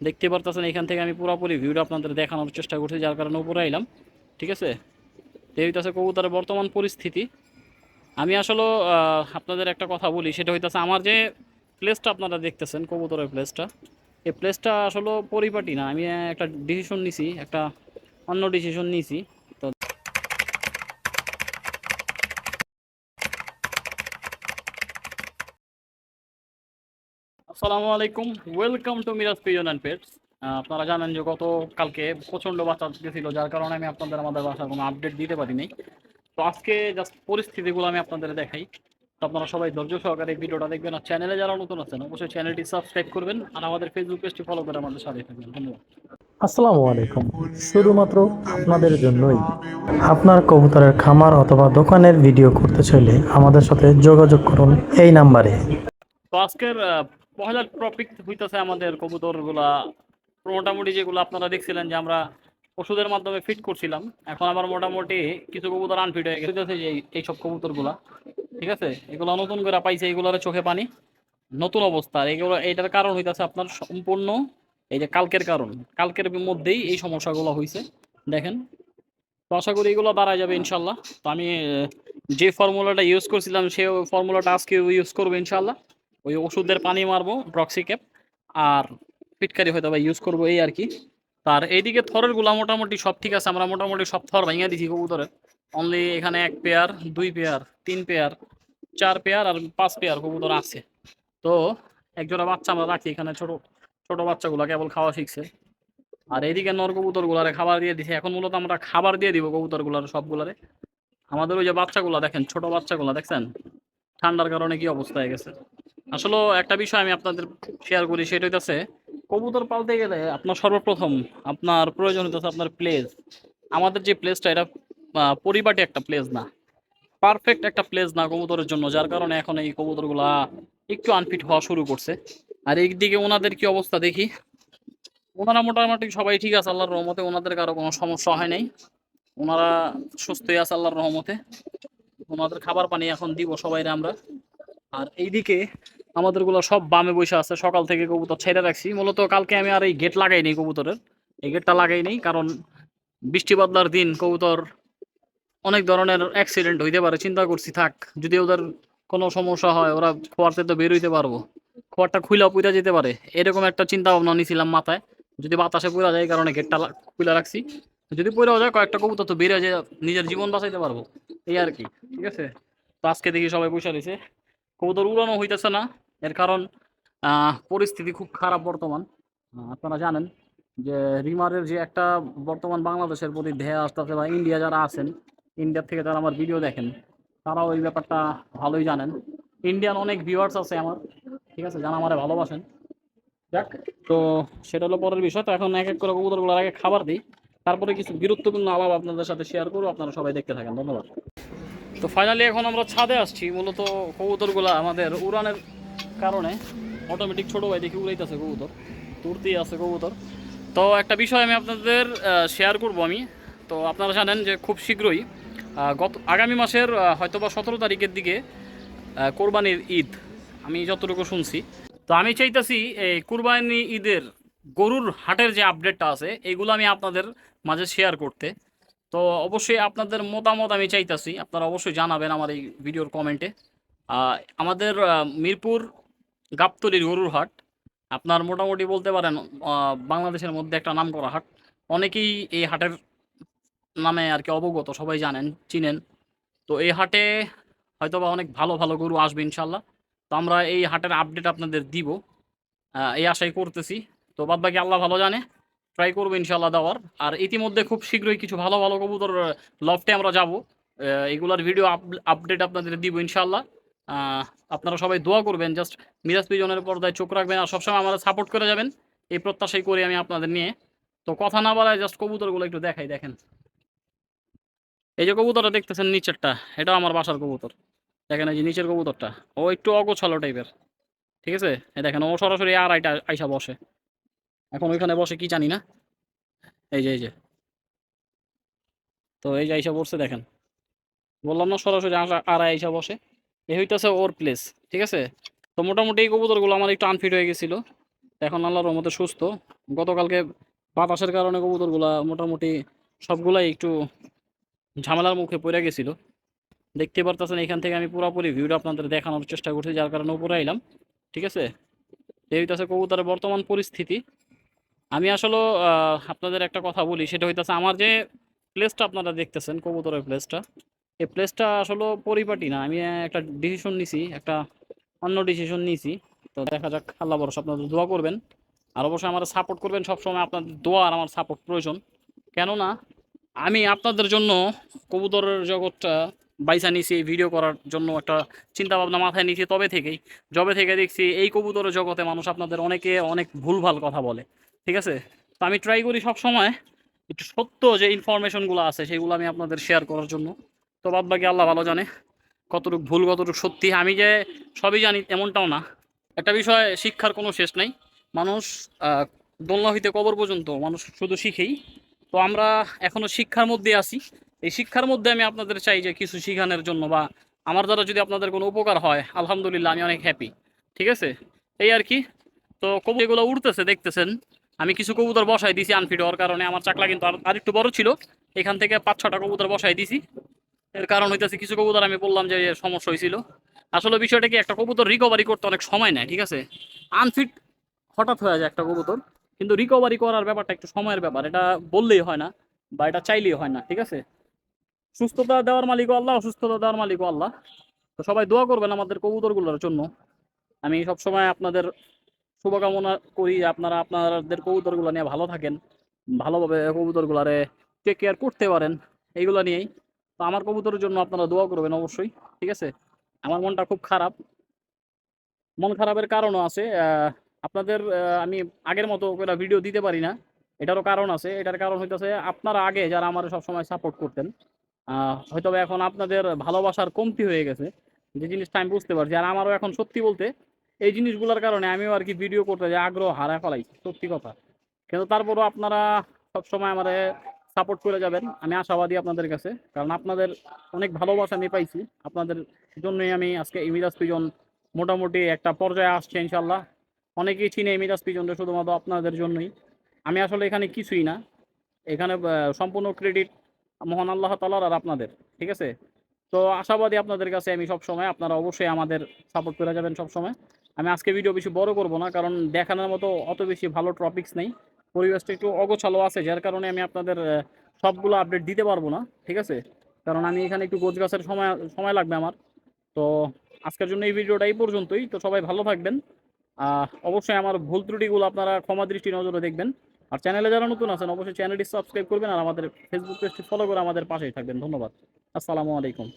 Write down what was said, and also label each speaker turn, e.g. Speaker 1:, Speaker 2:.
Speaker 1: দেখতে পারতেছেন, এখান থেকে আমি পুরোপুরি ভিউটা আপনাদের দেখানোর চেষ্টা করছি, যার কারণে উপরে আইলাম, ঠিক আছে? হইতেছে কবুতরের বর্তমান পরিস্থিতি। আমি আসলে আপনাদের একটা কথা বলি, সেটা হইতেছে আমার যে প্লেসটা আপনারা দেখতেছেন, কবুতরের প্লেসটা এই প্লেসটা আসলে পরিপাটি না। আমি একটা ডিসিশন নিছি, একটা অন্য ডিসিশন নিছি তো আসসালামু আলাইকুম। Welcome to Miraj pigeon and pets আপনারা জানেন যে গত কালকে প্রচণ্ড বাচ্চা গেছিল যার কারণে আমি আপনাদের আমাদের বাসার কোনো আপডেট দিতে পারিনি। তো আজকে জাস্ট পরিস্থিতিগুলো আমি আপনাদের দেখাই। তো আপনারা সবাই ধৈর্য সহকারে এই ভিডিওটা দেখবেন আর চ্যানেলে যারা নতুন আছেন অবশ্যই চ্যানেলটি সাবস্ক্রাইব করবেন আর আমাদের ফেসবুক পেজটি ফলো করে আমাদের সাথে থাকবেন। ধন্যবাদ।
Speaker 2: আসসালামু আলাইকুম। শুধুমাত্র আপনাদের জন্যই। আপনার কবুতরের খামার অথবা দোকানের ভিডিও করতে চাইলে আমাদের সাথে যোগাযোগ করুন এই নাম্বারে।
Speaker 1: তো আজকের পহেলা টপিক হইতেছে আমাদের কবুতরগুলা। মোটামুটি যেগুলো আপনারা দেখছিলেন যে আমরা ওষুধের মাধ্যমে ফিট করছিলাম, এখন আমার মোটামুটি কিছু কবুতর আনফিট হয়ে গেছে। যে এই- এইসব কবুতরগুলা, ঠিক আছে? এগুলো নতুন করে পাইছে এগুলোর চোখে পানি। নতুন অবস্থা। এগুলো এটার কারণ হইতাছে আপনার সম্পূর্ণ এই যে কালকের কারণ। কালকের মধ্যেই এই সমস্যাগুলো হয়েছে দেখেন। তো আশা করি এগুলো দাঁড়ায় যাবে ইনশাল্লাহ তো আমি যে ফর্মুলাটা ইউজ করছিলাম, সে ফর্মুলাটা আজকে ইউজ করব ইনশাল্লাহ ওই ওষুধের পানি মারবো ড্রক্সিক্যাপ আর পিটকারি হয়তো বা ইউজ করব এই আর কি তার এইদিকে থরেরগুলা মোটামুটি সব ঠিক আছে, আমরা মোটামুটি সব থর ভেঙে দিছি কবুতরের। অনলি এখানে এক পেয়ার দুই পেয়ার তিন পেয়ার চার পেয়ার আর পাঁচ পেয়ার কবুতর আছে। তো একজোড়া বাচ্চা আমরা রাখি এখানে, ছোট ছোট বাচ্চাগুলা কেবল খাওয়া শিখছে। আর এইদিকে নর কবুতরগুলারে খাবার দিয়ে দিছি। এখন মূলত আমরা খাবার দিয়ে দিব কবুতরগুলার সবগুলারে। আমাদের ওই যে বাচ্চাগুলা দেখেন, ছোট বাচ্চাগুলা, দেখছেন? ঠান্ডার কারণে কি অবস্থা হয়ে গেছে? আসলে একটা বিষয় আমি আপনাদের শেয়ার করি, সেটা হইতেছে, কবুতর পালতে গেলে আপনার সর্বপ্রথম আপনার প্রয়োজন হইতেছে আপনার প্লেস আমাদের যে প্লেসটা এটা পরিপাটি একটা প্লেস না। পারফেক্ট একটা প্লেস না কবুতরের জন্য, যার কারণে এখন এই কবুতরগুলা একটু আনফিট হওয়া শুরু করছে। আর এইদিকে ওনাদের কি অবস্থা দেখি। ওনারা মোটামুটি সবাই ঠিক আছে আল্লাহর রহমতে, ওনাদের কারও কোনো সমস্যা হয় নাই। ওনারা সুস্থই আছে আল্লাহর রহমতে। ওনাদের খাবার পানি এখন দিব সবাইরে আমরা। আর এইদিকে আমাদেরগুলো সব বামে বসে আছে, সকাল থেকে কবুতর ছেড়ে রাখছি। মূলত কালকে আমি আর এই গেট লাগাইনি কবুতরের। এই গেটটা লাগাইনি কারণ বৃষ্টি বাদলার দিন কবুতর অনেক ধরনের অ্যাক্সিডেন্ট হইতে পারে। চিন্তা করছি, থাক, যদি ওদের কোনো সমস্যা হয়, ওরা খোয়ারতে তো বের হইতে পারব। খোয়ারটা খুইলা পুইরা যেতে পারে। এরকম একটা চিন্তা ভাবনা নিয়েছিলাম মাথায়। যদি বাতাসে পুরা যায় কারণে গেটটা খুলে রাখছি। যদি পুরাও যায়, কয়েকটা কবুতর তো বেরিয়ে যায়, নিজের জীবন বাঁচাইতে পারব। এই আর কি, ঠিক আছে? তো আজকে দেখি সবাই বসে রয়েছে। কবুতর উড়ানো হইতেছে না। এর কারণ পরিস্থিতি খুব খারাপ বর্তমান। আপনারা জানেন যে রিমারের যে একটা বর্তমান বাংলাদেশের প্রতি ঢেয়া আসতেছে বা ইন্ডিয়া যারা আছেন, ইন্ডিয়ার থেকে যারা আমার ভিডিও দেখেন, তারাও এই ব্যাপারটা ভালোই জানেন। ইন্ডিয়ান অনেক ভিউয়ার্স আছে আমার, ঠিক আছে, যারা আমারে ভালোবাসেন। যাক, তো সেটা হলো পরের বিষয়। তো এখন এক এক করে কবুতরগুলোর আগে খাবার দিই। তারপরে কিছু গুরুত্বপূর্ণ আলাপ আপনাদের সাথে শেয়ার করব, আপনারা সবাই দেখতে থাকেন। ধন্যবাদ। তো ফাইনালি এখন আমরা ছাদে আসছি। মূলত কবুতরগুলা আমাদের উড়ানের কারণে অটোমেটিক ছোট ভাই দেখি উড়াইতেছে কবুতর তুরতেই আছে কবুতর। তো একটা বিষয় আমি আপনাদের শেয়ার করব আমি। তো আপনারা জানেন যে খুব শীঘ্রই গত আগামী মাসের আহ, হয়তোবা সতেরো তারিখের দিকে কোরবানির ঈদ আমি যতটুকু শুনছি। তো আমি চাইতেছি এই কুরবানি ঈদের গরুর হাটের যে আপডেটটা আছে এইগুলো আমি আপনাদের মাঝে শেয়ার করতে। তো অবশ্যই আপনাদের মতামত আমি চাইতাছি আপনারা অবশ্যই জানাবেন আমার এই ভিডিওর কমেন্টে আমাদের মিরপুর গাবতলির গরুর হাট। আপনার মোটামুটি বলতে পারেন বাংলাদেশের মধ্যে একটা নাম করা হাট। অনেকেই এই হাটের নামে আর কি অবগত, সবাই জানেন, চিনেন। তো এই হাটে হয়তোবা অনেক ভালো ভালো গরু আসবে ইনশাল্লাহ তো আমরা এই হাটের আপডেট আপনাদের দিব। এই আশাই করতেছি। তো বাদ বাকি আল্লাহ ভালো জানে ট্রাই করব ইনশাল্লাহ দেওয়ার। আর ইতিমধ্যে খুব শীঘ্রই কিছু ভালো ভালো কবুতর লফটে আমরা যাব। এগুলার ভিডিও আপডেট আপনাদের দিব ইনশাল্লাহ আপনারা সবাই দোয়া করবেন জাস্ট মিরাজ পিজনের পর্দায় চোখ রাখবেন আর সবসময় আমাদের সাপোর্ট করে যাবেন। এই প্রত্যাশাই করি আমি আপনাদের নিয়ে। তো কথা না বলায় জাস্ট কবুতরগুলো একটু দেখাই, দেখেন। এই যে কবুতরটা দেখতেছেন নিচেরটা এটাও আমার বাসার কবুতর। দেখেন এই যে নিচের কবুতরটা, ও একটু অগোছালো টাইপের ঠিক আছে? দেখেন, ও সরাসরি আর আইটা আইসা বসে। এখন ওইখানে বসে কি জানি না। এই যে এই যে। তো এই যে আইসা বসছে, দেখেন। বললাম না সরাসরি আর আইসা বসে। এই হইতেছে ওর প্লেস ঠিক আছে? তো মোটামুটি এই কবুতরগুলো আমার একটু আনফিট হয়ে গেছিল। এখন আল্লাহর রহমতে সুস্থ। গতকালকে বাতাসের কারণে কবুতরগুলা মোটামুটি সবগুলাই একটু ঝামেলার মুখে পড়ে গেছিল। দেখতে পারতেছেন, এখান থেকে আমি পুরোপুরি ভিউটা আপনাদের দেখানোর চেষ্টা করছি, যার কারণে উপরে আইলাম, ঠিক আছে? এই হইতেছে কবুতরের বর্তমান পরিস্থিতি। আমি আসলে আপনাদের একটা কথা বলি, সেটা হইতেছে আমার যে প্লেসটা আপনারা দেখতেছেন, কবুতরের প্লেসটা এই প্লেসটা আসলে পরিপাটি না। আমি একটা ডিসিশন নিছি, একটা অন্য ডিসিশন নিয়েছি তো দেখা যাক, আল্লাহ বরস আপনাদের দোয়া করবেন। আর অবশ্যই আমার সাপোর্ট করবেন সবসময় আপনাদের দোয়া আর আমার সাপোর্ট প্রয়োজন। কেননা, আমি আপনাদের জন্য কবুতরের জগৎটা বাইসা নিয়েছি এই ভিডিও করার জন্য একটা চিন্তা ভাবনা মাথায় নিয়েছি তবে থেকেই। যবে থেকে দেখছি, এই কবুতরের জগতে মানুষ আপনাদের অনেকে অনেক ভুলভাল কথা বলে। ঠিক আছে? তো আমি ট্রাই করি সব সময় একটু সত্য যে ইনফরমেশনগুলো আছে, সেগুলো আমি আপনাদের শেয়ার করার জন্য। তো বাদ বাকি আল্লাহ ভালো জানে কতটুকু ভুল, কতটুকু সত্যি। আমি যে সবই জানি এমনটাও না। একটা বিষয় শিক্ষার কোনো শেষ নাই। মানুষ দোলনা হইতে কবর পর্যন্ত মানুষ শুধু শিখেই। তো আমরা এখনও শিক্ষার মধ্যে আছি। এই শিক্ষার মধ্যে আমি আপনাদের চাই যে কিছু শিখানোর জন্য বা আমার দ্বারা যদি আপনাদের কোনো উপকার হয়, আলহামদুলিল্লাহ আমি অনেক হ্যাপি ঠিক আছে? এই আর কি। তো কবুতর এগুলো উঠতেছে দেখতেছেন, আমি কিছু কবুতর বসাই দিছি আনফিট হওয়ার কারণে। আমার চাকলা কিন্তু আর একটু বড় ছিল। এখান থেকে পাঁচ ছটা কবুতর বসাই দিছি। এর কারণ হইতেছে কিছু কবুতর আমি বললাম যে সমস্যা হয়েছিল আসলে বিষয়টা কি, একটা কবুতর রিকভারি করতে অনেক সময় নেয়, ঠিক আছে? আনফিট হঠাৎ হয়ে যায় একটা কবুতর, কিন্তু রিকভারি করার ব্যাপারটা একটু সময়ের ব্যাপার, এটা বললেই হয় না বা এটা চাইলেই হয় না, ঠিক আছে? সুস্থতা দেওয়ার মালিকও আল্লাহ, অসুস্থতা দেওয়ার মালিকও আল্লাহ। তো সবাই দোয়া করবেন আমাদের কবুতরগুলোর জন্য। আমি সবসময় আপনাদের শুভকামনা করি আপনারা আপনাদের কবুতরগুলো নিয়ে ভালো থাকেন, ভালোভাবে কবুতরগুলারে টেক কেয়ার করতে পারেন, এইগুলো নিয়েই। তো আমার কবুতরের জন্য আপনারা দোয়া করবেন অবশ্যই, ঠিক আছে? আমার মনটা খুব খারাপ। মন খারাপের কারণও আছে আপনাদের আমি আগের মতো করে ভিডিও দিতে পারি না। এটারও কারণ আছে, এটার কারণ হইতেছে আপনারা আগে যারা আমার সবসময় সাপোর্ট করতেন হয়তো এখন আপনাদের ভালোবাসার কমতি হয়ে গেছে। যে জিনিসটা আমি বুঝতে পারছি, আর আমারও এখন সত্যি বলতে এই জিনিসগুলোর কারণে আমিও আর কি ভিডিও করতে যে আগ্রহ হারা ফেলাইছি, সত্যি কথা। কিন্তু তারপরও আপনারা সবসময় আমারে সাপোর্ট করে যাবেন। আমি আশাবাদী আপনাদের কাছে, কারণ আপনাদের অনেক ভালোবাসা আমি পাইছি। আপনাদের জন্যই আমি আজকে ইমিরাজ পিজন মোটামুটি একটা পর্যায়ে আসছে ইনশাল্লাহ অনেকেই চিনে ইমিরাজ পিজনটা শুধুমাত্র আপনাদের জন্যই। আমি আসলে এখানে কিছুই না। এখানে সম্পূর্ণ ক্রেডিট মহান আল্লাহ তালার আর আপনাদের, ঠিক আছে? তো আশাবাদী আপনাদের কাছে আমি সব সময় আপনারা অবশ্যই আমাদের সাপোর্ট করে যাবেন সব সময় আমি আজকে ভিডিও বেশি বড় করব না, কারণ দেখানোর মতো অত বেশি ভালো টপিকস নেই। পরিবেশটা একটু অগোছালো আছে, যার কারণে আমি আপনাদের সবগুলো আপডেট দিতে পারব না, ঠিক আছে? কারণ আমি এখানে একটু গোছ গাছের সময় সময় লাগবে আমার। তো আজকের জন্য এই ভিডিওটা এই পর্যন্তই। তো সবাই ভালো থাকবেন। অবশ্যই আমার ভুল ত্রুটিগুলো আপনারা ক্ষমা দৃষ্টি নজরে দেখবেন। আর চ্যানেলে যারা নতুন আছেন, অবশ্যই চ্যানেলটি সাবস্ক্রাইব করবেন আর আমাদের ফেসবুক পেজটি ফলো করে আমাদের পাশেই থাকবেন। ধন্যবাদ। আসসালামু আলাইকুম।